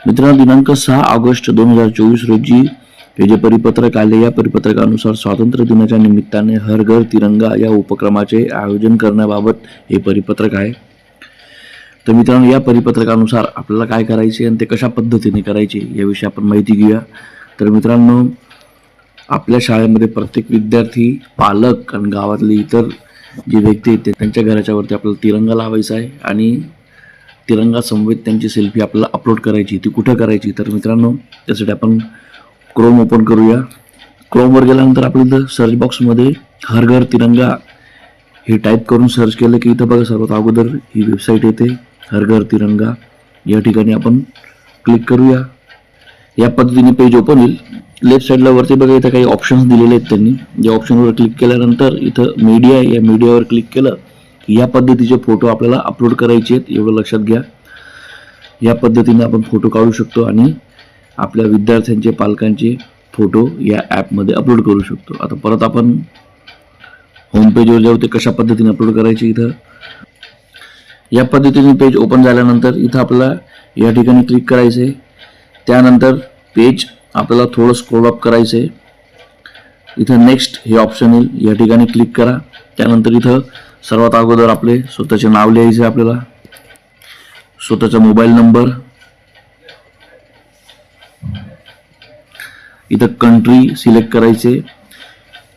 मित्रांनो दिनांक सहा ऑगस्ट दोन हजार चोवीस रोजी हे जे परिपत्रक आले या परिपत्रकानुसार स्वातंत्र्य दिनाच्या निमित्ताने हर घर तिरंगा या उपक्रमाचे आयोजन करण्याबाबत हे परिपत्रक आहे. तर मित्रांनो या परिपत्रकानुसार आपल्याला काय करायचे आणि ते कशा पद्धतीने करायचे याविषयी आपण माहिती घेऊया. तर मित्रांनो आपल्या शाळेमध्ये प्रत्येक विद्यार्थी पालक आणि गावातले इतर जे व्यक्ती आहेत ते त्यांच्या घराच्यावरती आपल्याला तिरंगा लावायचा आहे आणि तिरंगा समवेत त्यांची सेल्फी आपल्याला अपलोड करायची ती कुठं करायची? तर मित्रांनो त्यासाठी आपण क्रोम ओपन करूया. क्रोमवर गेल्यानंतर आपल्या इथं सर्च बॉक्समध्ये हर घर तिरंगा हे टाईप करून सर्च केलं की इथं बघा सर्वात अगोदर ही वेबसाईट येते. हर घर तिरंगा. या ठिकाणी आपण क्लिक करूया. या पद्धतीने पेज ओपन होईल. लेफ्ट साईडला वरती बघा इथं काही ऑप्शन्स दिलेले आहेत त्यांनी. या ऑप्शनवर क्लिक केल्यानंतर इथं मीडिया या मीडियावर क्लिक केलं की या पद्धतीचे फोटो आपल्याला अपलोड करायचे आहेत एवढं लक्षात घ्या. या पद्धतीने आपण फोटो काढू शकतो आणि आपल्या विद्यार्थ्यांचे पालकांचे फोटो या ॲपमध्ये अपलोड करू शकतो. आता परत आपण होम पेजवर जाऊ ते कशा पद्धतीने अपलोड करायचे इथं? या पद्धतीने पेज ओपन झाल्यानंतर इथं आपल्याला या ठिकाणी क्लिक करायचं. आहे त्यानंतर पेज आपल्याला थोडं स्क्रोल अप करायचं. आहे इथं नेक्स्ट हे ऑप्शन येईल. या ठिकाणी क्लिक करा. त्यानंतर इथं सर्वात अगोदर आपले स्वतःचे नाव लिहायचे आपल्याला. स्वतःचा मोबाईल नंबर. इथं कंट्री सिलेक्ट करायचे.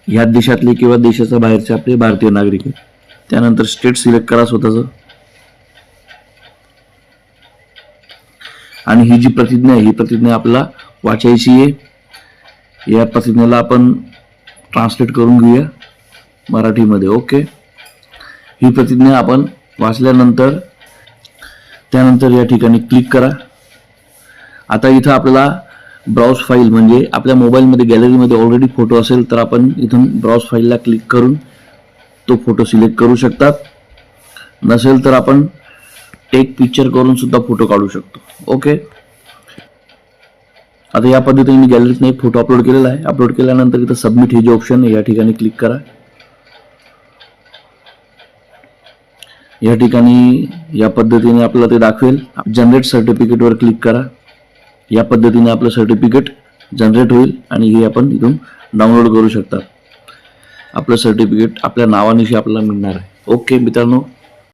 ह्या देशातले किंवा देशाच्या बाहेरचे आपले भारतीय नागरिक आहेत. त्यानंतर स्टेट सिलेक्ट करा स्वतःचं. आणि ही जी प्रतिज्ञा आहे ही प्रतिज्ञा आपल्याला वाचायची आहे. या प्रतिज्ञेला आपण ट्रान्सलेट करून घेऊया मराठीमध्ये ओके ही प्रतिज्ञा आपण वाचल्यानंतर त्यानंतर या ठिकाणी क्लिक करा. आता इथं आपल्याला ब्राउज फाईल म्हणजे आपल्या मोबाईलमध्ये गॅलरीमध्ये ऑलरेडी फोटो असेल तर आपण इथून ब्राउज फाईलला क्लिक करून तो फोटो सिलेक्ट करू शकतात. नसेल तर आपण टेक पिक्चर करून सुद्धा फोटो काढू शकतो. ओके आता या पद्धतीने मी गॅलरीतनं एक फोटो अपलोड केलेला आहे. अपलोड केल्यानंतर इथं सबमिट हे जे ऑप्शन आहे या ठिकाणी क्लिक करा. या ठिकाणी या पद्धतीने आपल्याला ते दाखवेल. जनरेट सर्टिफिकेटवर क्लिक करा. या पद्धतीने आपलं सर्टिफिकेट जनरेट होईल आणि हे आपण इथून डाउनलोड करू शकता. आपलं सर्टिफिकेट आपल्या नावानिशी आपल्याला मिळणार आहे. ओके मित्रांनो